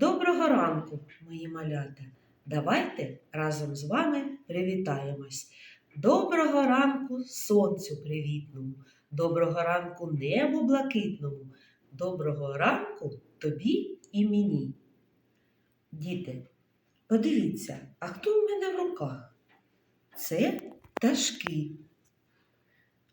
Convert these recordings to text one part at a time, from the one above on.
Доброго ранку, мої малята. Давайте разом з вами привітаємось. Доброго ранку сонцю привітному, доброго ранку небу блакитному, доброго ранку тобі і мені. Діти, подивіться, а хто в мене в руках? Це пташки.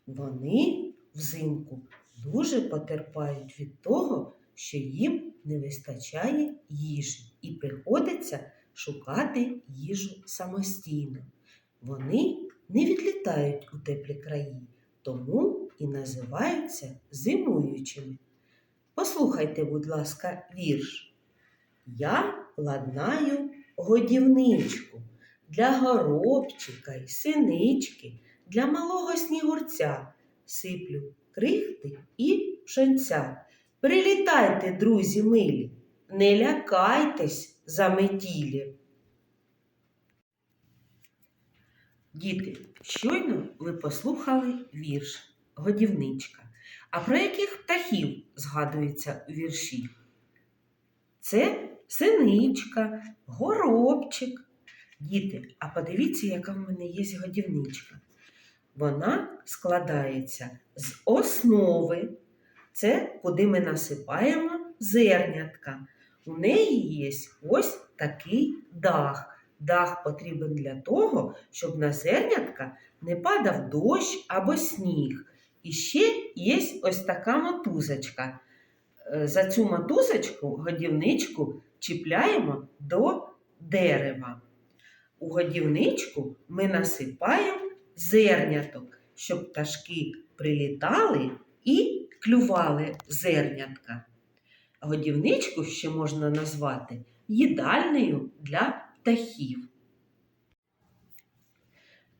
Вони взимку дуже потерпають від того, що їм не вистачає їжі і приходиться шукати їжу самостійно. Вони не відлітають у теплі краї, тому і називаються зимуючими. Послухайте, будь ласка, вірш. Я ладнаю годівничку для горобчика й синички, для малого снігурця сиплю крихти і пшенця. Прилітайте, друзі милі, не лякайтесь заметілі. Діти, щойно ви послухали вірш Годівничка. А про яких птахів згадується у вірші? Це синичка, горобчик. Діти, а подивіться, яка в мене є годівничка. Вона складається з основи. Це куди ми насипаємо зернятка. У неї є ось такий дах. Дах потрібен для того, щоб на зернятка не падав дощ або сніг. І ще є ось така мотузочка. Е, За цю мотузочку, годівничку, чіпляємо до дерева. У годівничку ми насипаємо зерняток, щоб пташки прилітали і клювали зернятка. Годівничку ще можна назвати їдальнею для птахів.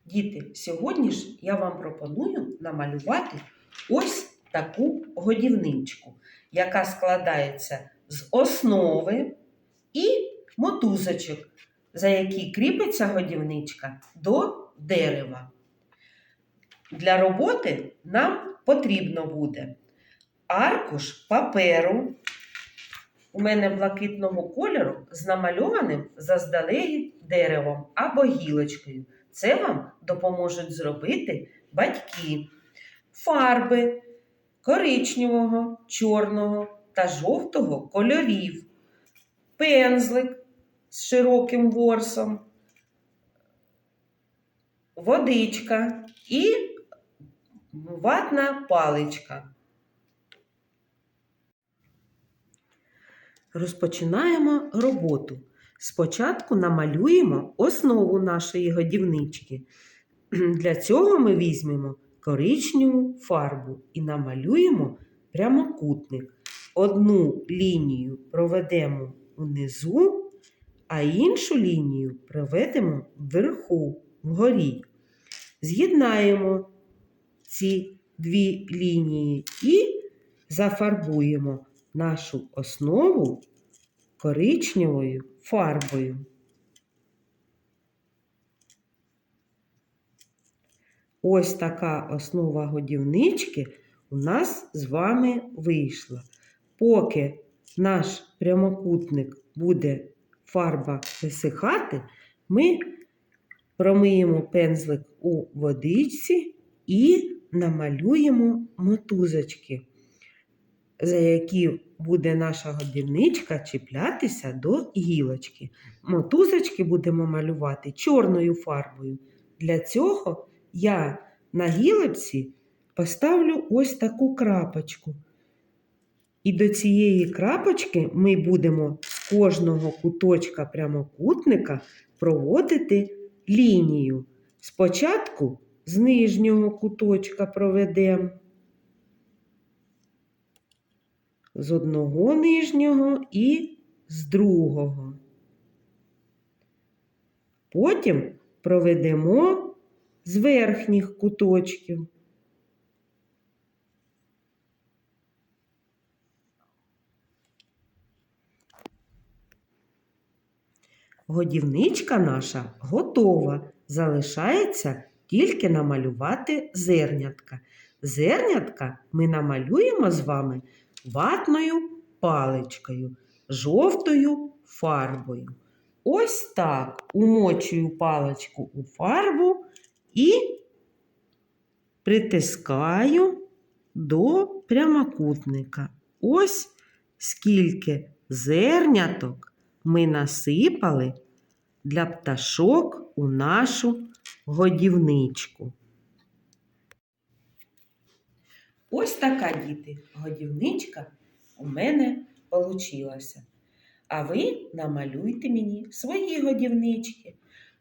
Діти, сьогодні ж я вам пропоную намалювати ось таку годівничку, яка складається з основи і мотузочок, за які кріпиться годівничка до дерева. Для роботи нам потрібно буде аркуш паперу. У мене блакитного кольору з намальованим заздалегідь деревом або гілочкою. Це вам допоможуть зробити батьки. Фарби коричневого, чорного та жовтого кольорів. Пензлик з широким ворсом, водичка і ватна паличка. Розпочинаємо роботу. Спочатку намалюємо основу нашої годівнички. Для цього ми візьмемо коричневу фарбу і намалюємо прямокутник. Одну лінію проведемо внизу, а іншу лінію проведемо вверху, вгорі. З'єднаємо ці дві лінії і зафарбуємо нашу основу коричневою фарбою. Ось така основа годівнички у нас з вами вийшла. Поки наш прямокутник буде фарба висихати, ми промиємо пензлик у водичці і намалюємо мотузочки, за які буде наша годівничка чіплятися до гілочки. Мотузочки будемо малювати чорною фарбою. Для цього я на гілочці поставлю ось таку крапочку. І до цієї крапочки ми будемо з кожного куточка прямокутника проводити лінію. Спочатку з нижнього куточка проведемо, з одного нижнього і з другого. Потім проведемо з верхніх куточків. Годівничка наша готова. Залишається тільки намалювати зернятка. Зернятка ми намалюємо з вами ватною паличкою, жовтою фарбою. Ось так умочую паличку у фарбу і притискаю до прямокутника. Ось скільки зерняток ми насипали для пташок у нашу годівничку. Ось така, діти, годівничка у мене получилася. А ви намалюйте мені свої годівнички,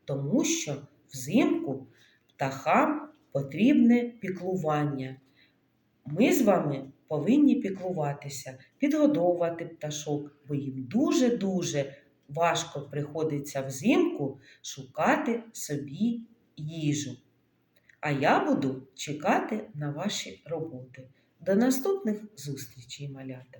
тому що взимку птахам потрібне піклування. Ми з вами повинні піклуватися, підгодовувати пташок, бо їм дуже-дуже важко приходиться взимку шукати собі їжу. А я буду чекати на ваші роботи. До наступних зустрічей, малята!